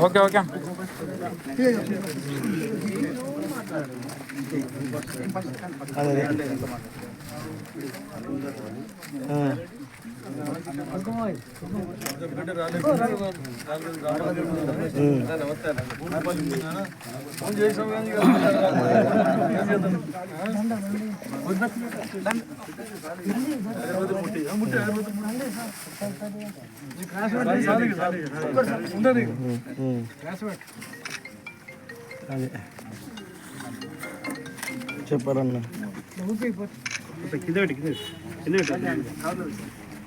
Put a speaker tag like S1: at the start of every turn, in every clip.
S1: Okay okay.
S2: చెప్పారన్నా కింద
S3: పెట్టి కింద
S1: ఉండదు చెప్పాలన్నా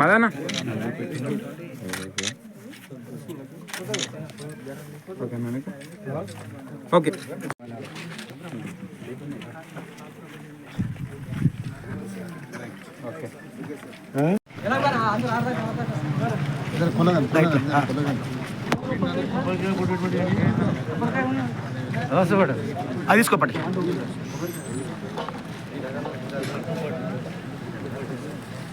S1: పదనా ఓకే మనకి. ఓకే. ఓకే.
S4: అది తీసుకోపండి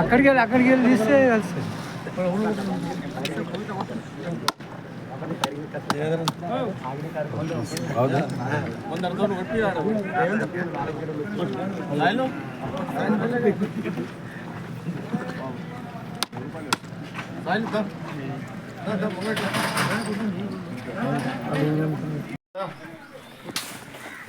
S5: అక్కడికి వెళ్ళి అక్కడికి వెళ్ళి తీస్తే
S6: సార్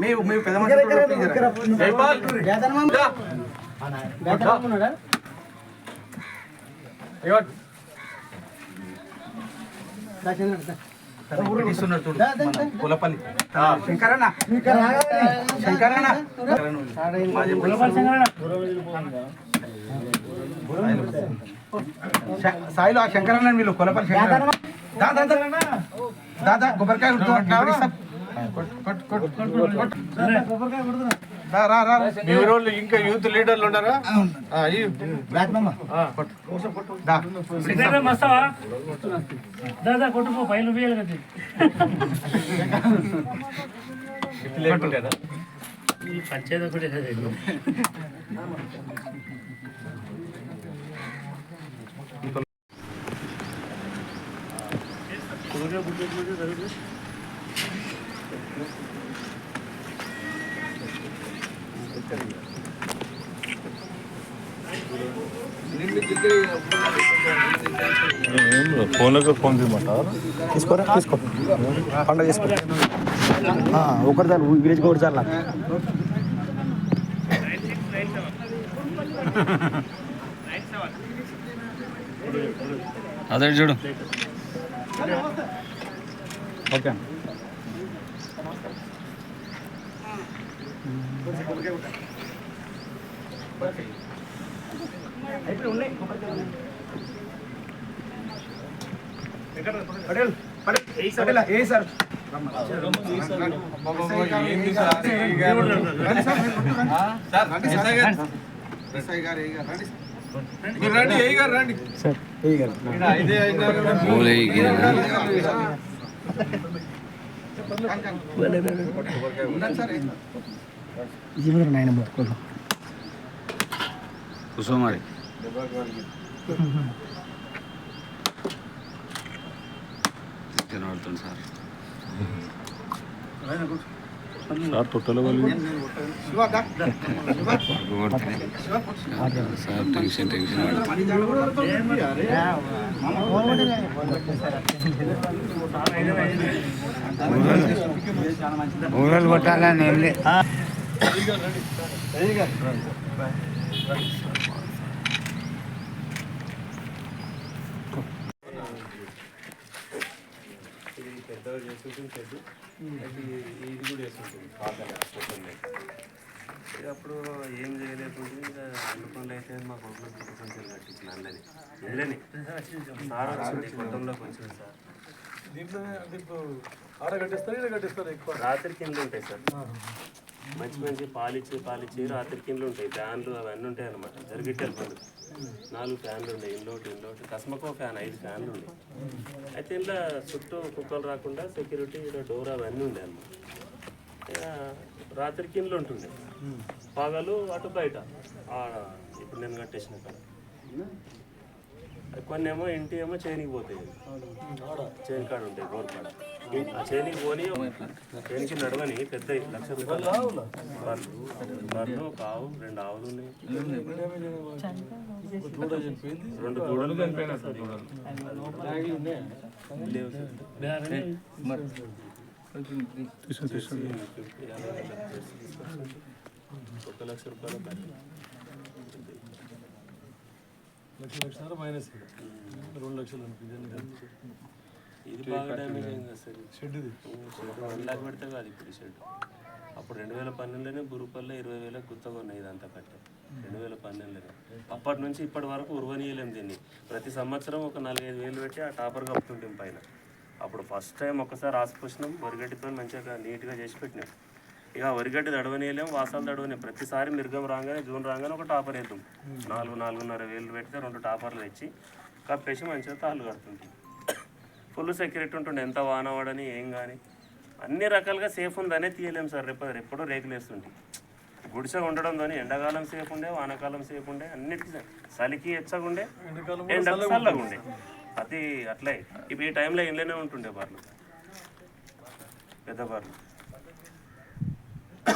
S4: మేము మేము పెద్ద మనుషులు సాయిలో ఆ శంకరన్న వీళ్ళు కొలపల్లి శంకరన్న దా దా దా దా దా కొబ్బరికాయ కొడుతూ ఎవరిస్తాం? కొట్టు, కొట్టు, కొట్టు, కొట్టు, కొట్టు. రా, రా, రా.
S2: మీ ఊరోళ్ళు ఇంకా యూత్ లీడర్లు ఉన్నారా? ఆ, ఈ
S4: బ్యాక్ మామ. దా.
S5: దాదా కొట్టుకో పైలు ఈ ఒకటే కదా ఇది.
S6: ఫోన్లోకి ఫోన్ తీయమంటారు
S4: తీసుకోరా తీసుకో. పండుగ చేసుకో ఆ, ఒకటి చాలు విలేజ్ ఒకటి చాలు నాకు.
S1: అదే చూడు. ఓకే
S4: ఏ సార్
S2: ఏంది సార్? సార్, గారు, ఏ గారు, రండి. రండి ఏ గారు
S4: నాయన పట్టుకోండి
S1: కుసుమారి కనబడుతుంది సార్
S6: సార్ తొట్టెల వాళ్ళు
S1: సార్ టెన్షన్ టెన్షన్ ఊరలు కొట్టాలని ఏం లేదు.
S7: ఇక అప్పుడు ఏం చేయలేకుండా ఇక అనుకుండా అయితే మా కొడుకు కొంచెం కట్టించిన అందరినీ. వెళ్ళని సార్ వచ్చింది కుటుంబంలోకి వచ్చింది సార్.
S2: దీంట్లో ఆడ కట్టిస్తారు ఈడ కట్టిస్తారు ఎక్కువ?
S7: రాత్రి కిందలు ఉంటాయి సార్. మంచి మంచి పాలిచ్చి పాలిచ్చి రాత్రి కిందలు ఉంటాయి. ఫ్యాన్లు అవన్నీ ఉంటాయి అనమాట జరిగిట్టెలు పనులు నాలుగు ఫ్యాన్లు ఉన్నాయి ఇంకోటి ఇంకోటి కస్మకో ఫ్యాన్ ఐదు ఫ్యాన్లు ఉన్నాయి అయితే ఇంట్లో చుట్టూ కుక్కలు రాకుండా సెక్యూరిటీ డోర్ అవన్నీ ఉండే అన్నమాట. ఇక రాత్రి కిందలు ఉంటుండే. పగలు అటు బయట. ఇప్పుడు నేను కట్టేసిన కాడ. కొన్ని ఏమో ఇంటి ఏమో చేనికి పోతాయి. చేని కాడ ఉంటాయి బోర్ కాడ. ఆ నడవని పెద్ద లక్ష రూపాయలు. బర్రెలు ఒక ఆవు రెండు ఆవులు ఉన్నాయి. రెండు దూడలు సార్ ఒక లక్ష రూపాయలు
S2: లక్ష మైనస్ రెండు లక్షలు అనిపించింది
S7: ఇది బాగా డ్యామేజ్ అయింది కదా సార్
S2: షెడ్ ఇది
S7: వన్ లాక్ పెడితే కాదు ఇప్పుడు షెడ్ అప్పుడు రెండు వేల పన్నెండులోనే బురుపల్లో ఇరవై వేలకు గుత్తగా ఉన్నాయి ఇదంతా కట్టే. రెండు వేల పన్నెండులోనే. అప్పటి నుంచి ఇప్పటి వరకు ఉర్వనీయలేం దీన్ని. ప్రతి సంవత్సరం ఒక నాలుగైదు వేలు పెట్టి ఆ టాపర్ కప్పుతుంటాం పైన. అప్పుడు ఫస్ట్ టైం ఒకసారి ఆసిపోసినాం వరిగడ్డితో మంచిగా నీట్గా చేసి పెట్టినాం. ఇక వరిగడ్డి దడవనీయలేం వాసాలు దడవని ప్రతిసారి మిరుగం రాగానే జూన్ రాగానే ఒక టాపర్ వేద్దాం. నాలుగు నాలుగున్నర వేలు పెడితే రెండు టాపర్లు తెచ్చి కప్పేసి మంచిగా తాళ్ళు కడుతుంటాం. ఫుల్ సెక్యూరిటీ ఉంటుండే ఎంత వాన పడని ఏం కానీ అన్ని రకాలుగా సేఫ్ ఉందనే తీయలేం సార్ రేపు ఎప్పుడూ రేకులు వేస్తుంటే. గుడిసె ఉండడంతో ఎండాకాలం సేఫ్ ఉండే వానాకాలం సేఫ్ ఉండే అన్నిటికీ. చలికి ఎండకు చల్లగా ఉండే. అది అట్లే ఇప్పుడు ఈ టైంలో ఇంట్లోనే ఉంటుండే బర్లు పెద్ద బర్లు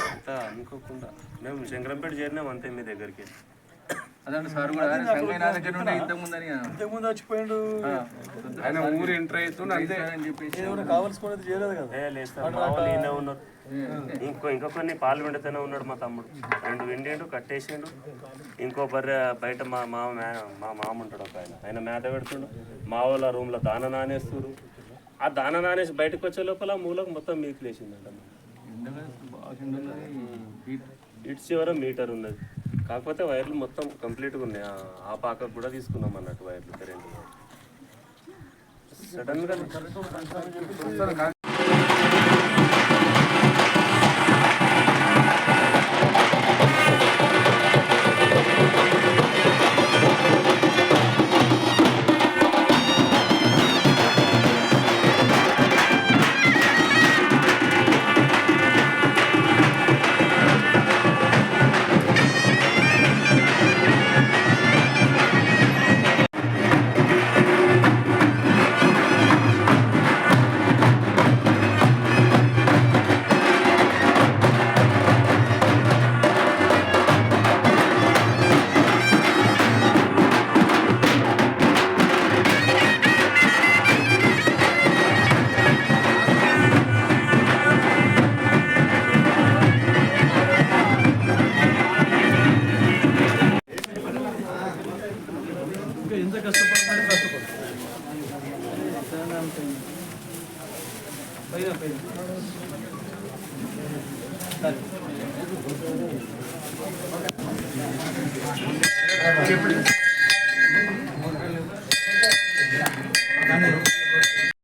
S7: అంతా అనుకోకుండా. మేము శంకరంపేట చేరినాం అంతే మీ దగ్గరికి.
S3: ఇంతకుముందు వచ్చిపోయిండు
S2: ఆయన ఊరు ఎంటర్ అంతే.
S3: కావాల్సుకునేది చేయలేదు కదా.
S7: ఉన్నారు. ఇంకో ఇంకో కొన్ని పాలు వెండితేనే ఉన్నాడు మా తమ్ముడు. రెండు వెండిండు కట్టేసిండు. ఇంకో బర్రె బయట మా మామ మే- మా మామ ఉంటాడు ఒక ఆయన. ఆయన మేత పెడుతుండు. మా వాళ్ళ రూమ్లో దాన నానేస్తుడు. ఆ దాన నానేసి బయటకు వచ్చే లోపల ఆ మూలకు మొత్తం మీకు లేచిందంట ఇటు చివర మీటర్ ఉన్నది. కాకపోతే వైర్లు మొత్తం కంప్లీట్గా ఉన్నాయి. ఆ- పాక కూడా తీసుకున్నాం అన్నట్టు వైర్లు కరెంట్. సడన్గా
S3: పైన పైన